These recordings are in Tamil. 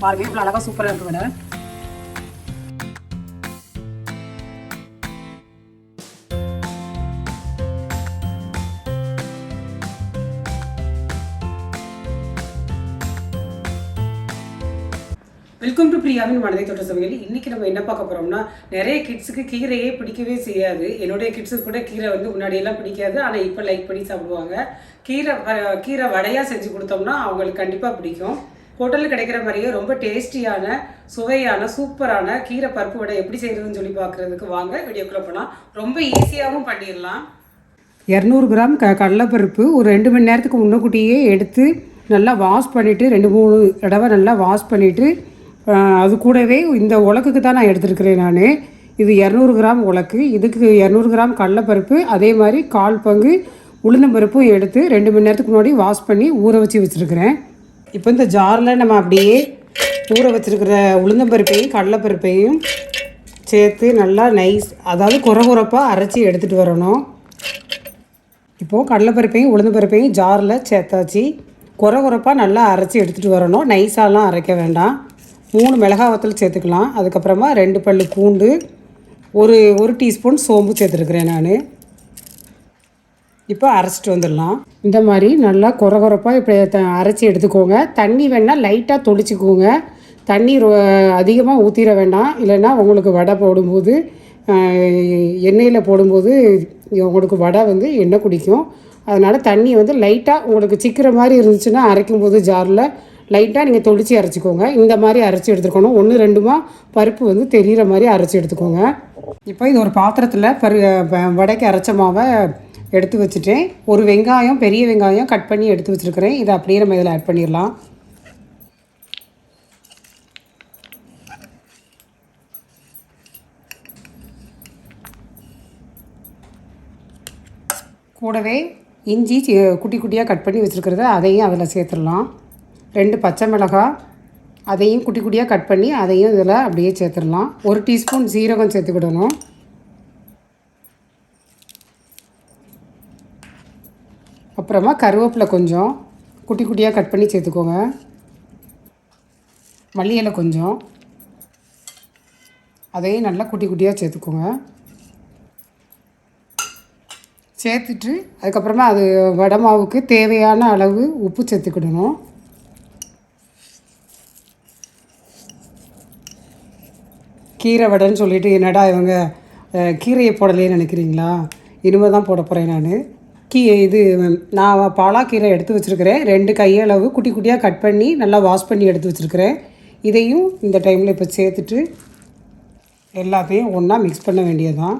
பாருங்க இவ்வளோ அழகாக சூப்பராக இருக்கு வடை வெல்கம் டு பிரியாவின் மனதை தொட்ட சமையல் இன்னைக்கு நம்ம என்ன பார்க்க போறோம்னா நிறைய கிட்ஸுக்கு கீரையே பிடிக்கவே செய்யாது. என்னுடைய கிட்ஸுக்கு கூட கீரை வந்து முன்னாடியெல்லாம் பிடிக்காது ஆனால் இப்போ லைக் பண்ணி சாப்பிடுவாங்க. கீரை வ- கீரை வடையாக செஞ்சு கொடுத்தோம்னா அவங்களுக்கு கண்டிப்பாக பிடிக்கும். ஹோட்டலில் கிடைக்கிற மாதிரியே ரொம்ப டேஸ்டியான சுவையான சூப்பரான கீரை பருப்பு வடை எப்படி செய்யறதுன்னு சொல்லி பார்க்குறதுக்கு வாங்க. வீடியோக்குள்ளே போனால் ரொம்ப ஈஸியாகவும் பண்ணிடலாம். இரநூறு கிராம் க கடலைப்பருப்பு ஒரு ரெண்டு மணி நேரத்துக்கு முன்னக்கூட்டியே எடுத்து நல்லா வாஷ் பண்ணிவிட்டு ரெண்டு மூணு தடவை நல்லா வாஷ் பண்ணிவிட்டு அது கூடவே இந்த உலக்குக்கு தான் நான் எடுத்துருக்கிறேன் நான். இது இரநூறு கிராம் உலக்கு. இதுக்கு இரநூறு கிராம் கடலைப்பருப்பு அதே மாதிரி கால் பங்கு உளுந்தம்பருப்பும் எடுத்து ரெண்டு மணி நேரத்துக்கு முன்னாடி வாஷ் பண்ணி ஊற வச்சு வச்சுருக்கிறேன். இப்போ இந்த ஜாரில் நம்ம அப்படியே ஊற வச்சுருக்கிற உளுந்தம்பருப்பையும் கடலைப்பருப்பையும் சேர்த்து நல்லா நைஸ் அதாவது குறை குறைப்பாக அரைச்சி எடுத்துகிட்டு வரணும். இப்போது கடலைப்பருப்பையும் உளுந்தம்பருப்பையும் ஜாரில் சேர்த்தாச்சு. குறை குறைப்பாக நல்லா அரைச்சி எடுத்துகிட்டு வரணும். நைஸாலாம் அரைக்க வேண்டாம். மூணு மிளகா வத்தல் சேர்த்துக்கலாம். அதுக்கப்புறமா ரெண்டு பல் பூண்டு ஒரு ஒரு டீஸ்பூன் சோம்பு சேர்த்துருக்குறேன் நான். இப்போ அரைச்சிட்டு வந்துடலாம். இந்த மாதிரி நல்லா குறை குறைப்பாக இப்போ த அரைச்சி எடுத்துக்கோங்க. தண்ணி வேணால் லைட்டாக தொளிச்சிக்கோங்க. தண்ணி அதிகமாக ஊற்றிட வேண்டாம். இல்லைன்னா உங்களுக்கு வடை போடும்போது எண்ணெயில் போடும்போது உங்களுக்கு வடை வந்து எண்ணெய் குடிக்கும். அதனால் தண்ணி வந்து லைட்டாக உங்களுக்கு சிக்கிற மாதிரி இருந்துச்சுன்னா அரைக்கும் போது ஜாரில் லைட்டாக நீங்கள் தொளிச்சு அரைச்சிக்கோங்க. இந்த மாதிரி அரைச்சி எடுத்துக்கணும் ஒன்று ரெண்டுமா பருப்பு வந்து தெரிகிற மாதிரி அரைச்சி எடுத்துக்கோங்க. இப்போ இது ஒரு பாத்திரத்தில் பரு வடைக்கு அரைச்ச மாவை எடுத்து வச்சுட்டேன். ஒரு வெங்காயம் பெரிய வெங்காயம் கட் பண்ணி எடுத்து வச்சுருக்கிறேன். இதை அப்படியே நம்ம இதில் ஆட் பண்ணிடலாம். கூடவே இஞ்சி குட்டி குட்டியாக கட் பண்ணி வச்சுருக்கிறத அதையும் அதில் சேர்த்துடலாம். ரெண்டு பச்சை மிளகாய் அதையும் குட்டி குட்டியாக கட் பண்ணி அதையும் இதில் அப்படியே சேர்த்துடலாம். ஒரு டீஸ்பூன் சீரகம் சேர்த்துக்கிடணும். அப்புறமா கருவேப்பிலை கொஞ்சம் குட்டி குட்டியாக கட் பண்ணி சேர்த்துக்கோங்க. மல்லி இலை கொஞ்சம் அதையும் நல்லா குட்டி குட்டியாக சேர்த்துக்கோங்க. சேர்த்துட்டு அதுக்கப்புறமா அது வடை மாவுக்கு தேவையான அளவு உப்பு சேர்த்துக்கிடணும். கீரை வடைன்னு சொல்லிட்டு என்னடா இவங்க கீரையை போடலையே நினைக்கிறீங்களா? இனிமேல் தான் போட போகிறேன் நான். கீ இது நான் பாலாக்கீரை எடுத்து வச்சுருக்கிறேன். ரெண்டு கையளவு குட்டி குட்டியாக கட் பண்ணி நல்லா வாஷ் பண்ணி எடுத்து வச்சுருக்கிறேன். இதையும் இந்த டைமில் இப்போ சேர்த்துட்டு எல்லாத்தையும் ஒன்றா மிக்ஸ் பண்ண வேண்டியதுதான்.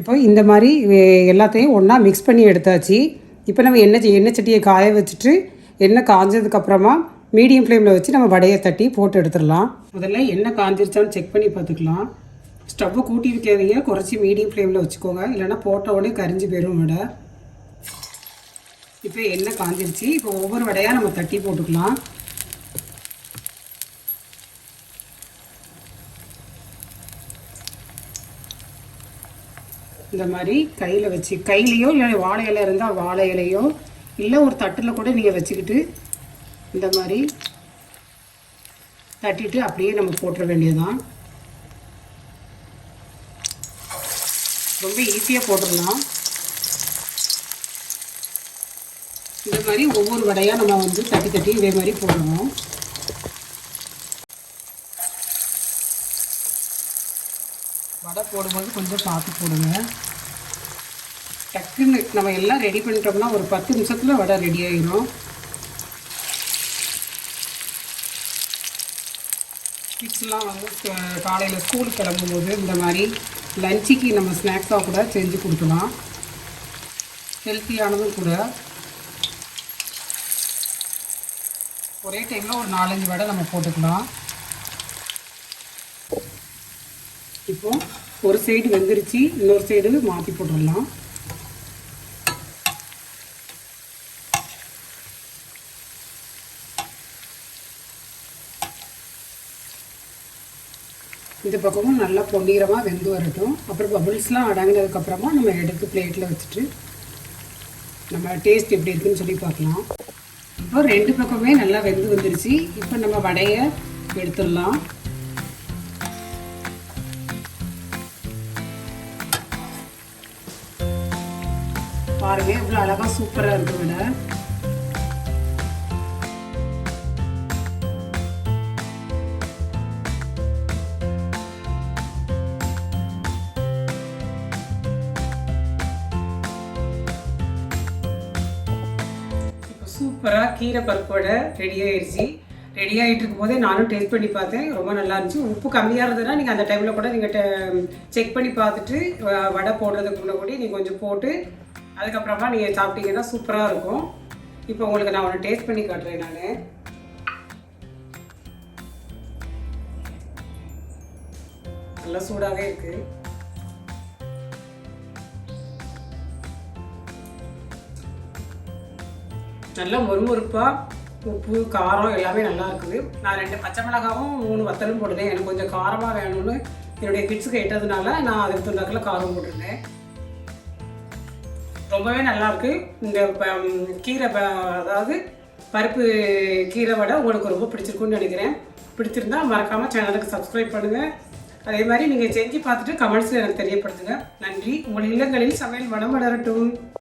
இப்போ இந்த மாதிரி எல்லாத்தையும் ஒன்றா மிக்ஸ் பண்ணி எடுத்தாச்சு. இப்போ நம்ம எண்ணெய் எண்ணெய் சட்டியை காய வச்சுட்டு எண்ணெய் காஞ்சதுக்கப்புறமா மீடியம் ஃப்ளேமில் வச்சு நம்ம வடையை தட்டி போட்டு எடுத்துடலாம். முதல்ல எண்ணெய் காஞ்சிருச்சான்னு செக் பண்ணி பார்த்துக்கலாம். ஸ்டவ்வை கூட்டி வைக்காதீங்க. குறைச்சி மீடியம் ஃப்ளேமில் வச்சுக்கோங்க. இல்லைன்னா போட்ட உடனே கரிஞ்சு போயிடும் வடை. இப்போ எண்ணெய் காஞ்சிருச்சு. இப்போ ஒவ்வொரு வடையாக நம்ம தட்டி போட்டுக்கலாம். இந்த மாதிரி கையில் வச்சு கையிலையோ இல்லை வாழை இலை இருந்தால் வாழை இலையோ இல்லை ஒரு தட்டில் கூட நீங்கள் வச்சுக்கிட்டு இந்த மாதிரி தட்டிட்டு அப்படியே நம்ம போட்டுற வேண்டியதுதான். ரொம்ப ஈஸியாக போட்டுடலாம். இந்த மாதிரி ஒவ்வொரு வடையாக நம்ம வந்து தட்டி தட்டி இதே மாதிரி போடணும். வடை போடும்போது கொஞ்சம் பார்த்து போடுங்க. டக்குன்னு நம்ம எல்லாம் ரெடி பண்ணிட்டோம்னா ஒரு பத்து நிமிஷத்தில் வடை ரெடி ஆகிடும் கிட்ஸ்லாம் வந்து காலையில் ஸ்கூலுக்கு கிளம்பும்போது இந்த மாதிரி லஞ்சுக்கு நம்ம ஸ்நாக்ஸாக கூட செஞ்சு கொடுக்கலாம். ஹெல்த்தியானதும் கூட. ஒரே டைமில் ஒரு நாலஞ்சு வடை நம்ம போட்டுக்கலாம். இப்போது ஒரு சைடு வெந்துருச்சு. இன்னொரு சைடு மாற்றி போட்டுடலாம். இந்த பக்கமும் நல்லா பொன்னிறமாக வெந்து வரட்டும். அப்புறம் பபுள்ஸ்லாம் அடங்கினதுக்கப்புறமா நம்ம எடுத்து பிளேட்டில் வச்சுட்டு நம்ம டேஸ்ட் எப்படி இருக்குன்னு சொல்லி பார்க்கலாம். இப்போ ரெண்டு பக்கமே நல்லா வெந்து வந்துருச்சு. இப்போ நம்ம வடையை எடுத்துடலாம். பாருங்க இவ்வளோ அழகாக சூப்பராக இருக்கு விட. சூப்பராக கீரை பருப்போட ரெடி ஆயிடுச்சு ரெடி ஆகிட்டு இருக்கும்போதே நானும் டேஸ்ட் பண்ணி பார்த்தேன். ரொம்ப நல்லா இருந்துச்சு. உப்பு கம்மியாக இருந்ததுன்னா நீங்கள் அந்த டைமில் கூட நீங்கள் செக் பண்ணி பார்த்துட்டு வ- வடை போடுறதுக்கு முன்னாடி நீங்கள் கொஞ்சம் போட்டு அதுக்கப்புறமா நீங்கள் சாப்பிட்டீங்கன்னா சூப்பராக இருக்கும். இப்போ உங்களுக்கு நான் ஒன்று டேஸ்ட் பண்ணி காட்டுறேன் நான். நல்லா சூடாகவே இருக்குது நல்லா மொறுமொறுப்பாக உப்பு காரம் எல்லாமே நல்லா இருக்குது. நான் ரெண்டு பச்சை மிளகாவும் மூணு வத்தலும் போட்டுட்டேன். எனக்கு கொஞ்சம் காரமாக வேணும்னு என்னுடைய கிட்ஸுக்கு கேட்டதுனால நான் அதுக்கு தகுந்தாக்கில் காரம் போட்டிருந்தேன். ரொம்பவே நல்லா இருக்கு. இந்த ப- கீரை ப- அதாவது பருப்பு கீரை வடை உங்களுக்கு ரொம்ப பிடிச்சிருக்குன்னு நினைக்கிறேன். பிடிச்சிருந்தா மறக்காமல் சேனலுக்கு சப்ஸ்கிரைப் பண்ணுங்கள் அதே மாதிரி நீங்கள் செஞ்சு பார்த்துட்டு கமெண்ட்ஸில் எனக்கு தெரியப்படுத்துங்க. நன்றி. உங்கள் இல்லங்களில் சமையல் வளம் வளரட்டும்.